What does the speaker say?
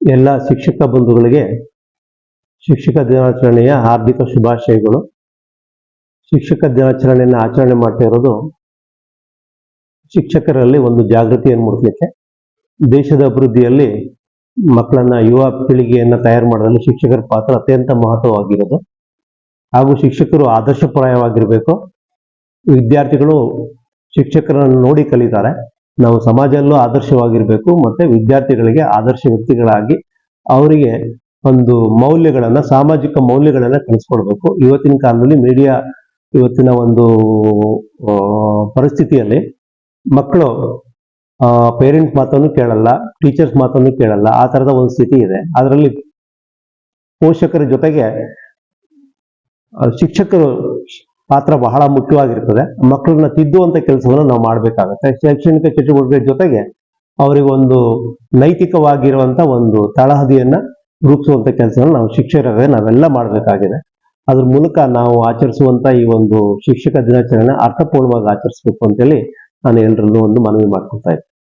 ಎಲ್ಲ ಶಿಕ್ಷಕ ಬಂಧುಗಳಿಗೆ ಶಿಕ್ಷಕ ದಿನಾಚರಣೆಯ ಹಾರ್ದಿಕ ಶುಭಾಶಯಗಳು. ಶಿಕ್ಷಕ ದಿನಾಚರಣೆಯನ್ನು ಆಚರಣೆ ಮಾಡ್ತಾ ಇರೋದು ಶಿಕ್ಷಕರಲ್ಲಿ ಒಂದು ಜಾಗೃತಿಯನ್ನು ಮೂಡಿಸಲಿಕ್ಕೆ. ದೇಶದ ಅಭಿವೃದ್ಧಿಯಲ್ಲಿ ಮಕ್ಕಳನ್ನ, ಯುವ ಪೀಳಿಗೆಯನ್ನು ತಯಾರು ಮಾಡೋದ್ರಲ್ಲಿ ಶಿಕ್ಷಕರ ಪಾತ್ರ ಅತ್ಯಂತ ಮಹತ್ವವಾಗಿರೋದು. ಹಾಗೂ ಶಿಕ್ಷಕರು ಆದರ್ಶಪ್ರಾಯವಾಗಿರಬೇಕು. ವಿದ್ಯಾರ್ಥಿಗಳು ಶಿಕ್ಷಕರನ್ನು ನೋಡಿ ಕಲಿತಾರೆ. ನಾವು ಸಮಾಜದಲ್ಲೂ ಆದರ್ಶವಾಗಿರಬೇಕು ಮತ್ತೆ ವಿದ್ಯಾರ್ಥಿಗಳಿಗೆ ಆದರ್ಶ ವ್ಯಕ್ತಿಗಳಾಗಿ ಅವರಿಗೆ ಒಂದು ಮೌಲ್ಯಗಳನ್ನ, ಸಾಮಾಜಿಕ ಮೌಲ್ಯಗಳನ್ನ ಕಲಿಸ್ಕೊಡ್ಬೇಕು ಇವತ್ತಿನ ಕಾಲದಲ್ಲಿ ಮೀಡಿಯಾ ಇವತ್ತಿನ ಒಂದು ಪರಿಸ್ಥಿತಿಯಲ್ಲಿ ಮಕ್ಕಳು ಪೇರೆಂಟ್ಸ್ ಮಾತನ್ನು ಕೇಳಲ್ಲ ಟೀಚರ್ಸ್ ಮಾತನ್ನು ಕೇಳಲ್ಲ, ಆ ತರದ ಒಂದು ಸ್ಥಿತಿ ಇದೆ. ಅದರಲ್ಲಿ ಪೋಷಕರ ಜೊತೆಗೆ ಶಿಕ್ಷಕರು ಪಾತ್ರ ಬಹಳ ಮುಖ್ಯವಾಗಿರ್ತದೆ. ಮಕ್ಕಳನ್ನ ತಿದ್ದುವಂತ ಕೆಲಸವನ್ನು ನಾವು ಮಾಡಬೇಕಾಗತ್ತೆ. ಶೈಕ್ಷಣಿಕ ಚಟುವಟಿಕೆ ಜೊತೆಗೆ ಅವರಿಗೆ ಒಂದು ನೈತಿಕವಾಗಿರುವಂತ ಒಂದು ತಳಹದಿಯನ್ನ ರೂಪಿಸುವಂತ ಕೆಲಸವನ್ನು ನಾವು ಶಿಕ್ಷಕರಾಗಿ ನಾವೆಲ್ಲ ಮಾಡಬೇಕಾಗಿದೆ. ಅದ್ರ ಮೂಲಕ ನಾವು ಆಚರಿಸುವಂತ ಈ ಒಂದು ಶಿಕ್ಷಕ ದಿನಾಚರಣೆ ಅರ್ಥಪೂರ್ಣವಾಗಿ ಆಚರಿಸಬೇಕು ಅಂತೇಳಿ ನಾನು ಎಲ್ಲರಲ್ಲೂ ಒಂದು ಮನವಿ ಮಾಡ್ಕೊತಾ ಇದ್ದೀನಿ